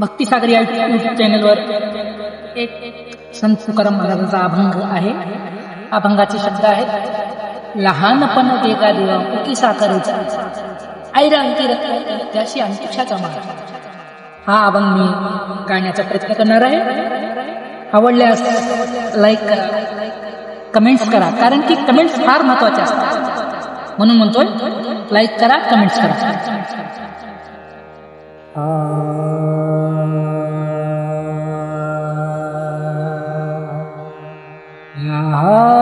भक्तिसागर या यूट्यूब चॅनलवर एक संत तुकाराम महाराजांचा अभंग आहे. अभंगाचे शब्द आहेत लहानपण देगा देवा कुकी साखरेचा ऐरा अंकी रक्त त्याशी अंकुशाचा मार हा अभंग मी गाण्याचा प्रयत्न करणार आहे. आवडल्यास लाईक करा कमेंट्स करा कारण की कमेंट्स फार महत्त्वाचे असतात. म्हणून म्हणतोय लाईक करा कमेंट्स करा.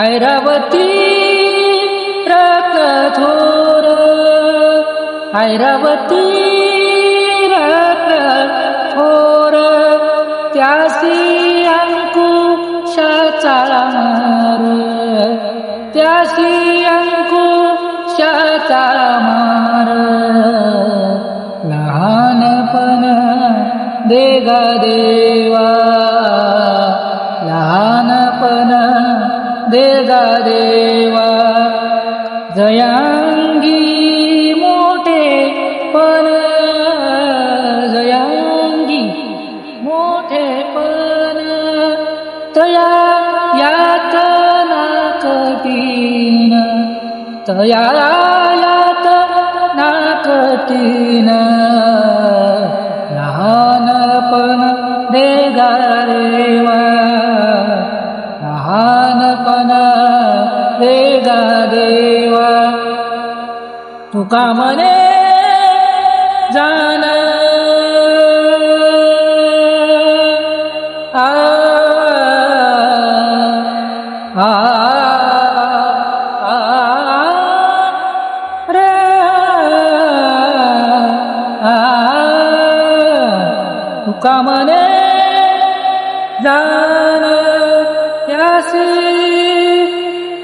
ऐरावती रक्त थोर ऐरावती रक्त थोर त्यासी अंकुशाचा मार त्यासी अंकुशाचा मार लहानपण देगा देवा देगा देवा. जयांगी मोठे पण जयांगी मोठे पण तया यात ना कठीण तया यात ना कठीण लहानपण देगा रेवा लहानपण देगा देवा. तुका मने जाना. आ आ आ रे आ तुका मने जाण त्यासी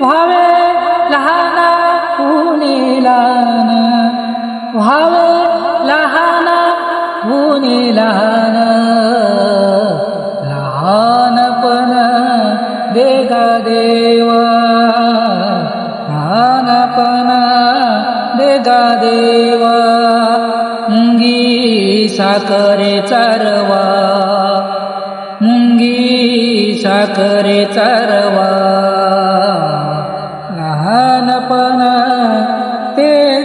व्हावे लहाना कुणी लहान व्हावे लहाना कुणी लहान लहानपण देगा देवा लहानपण देगा देवा अंगी साखरे चारवा साखरे चारवा. लहानपण ते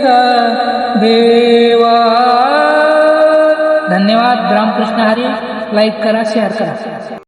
देवा. धन्यवाद. रामकृष्ण हरी लाईक करा शेअर करा.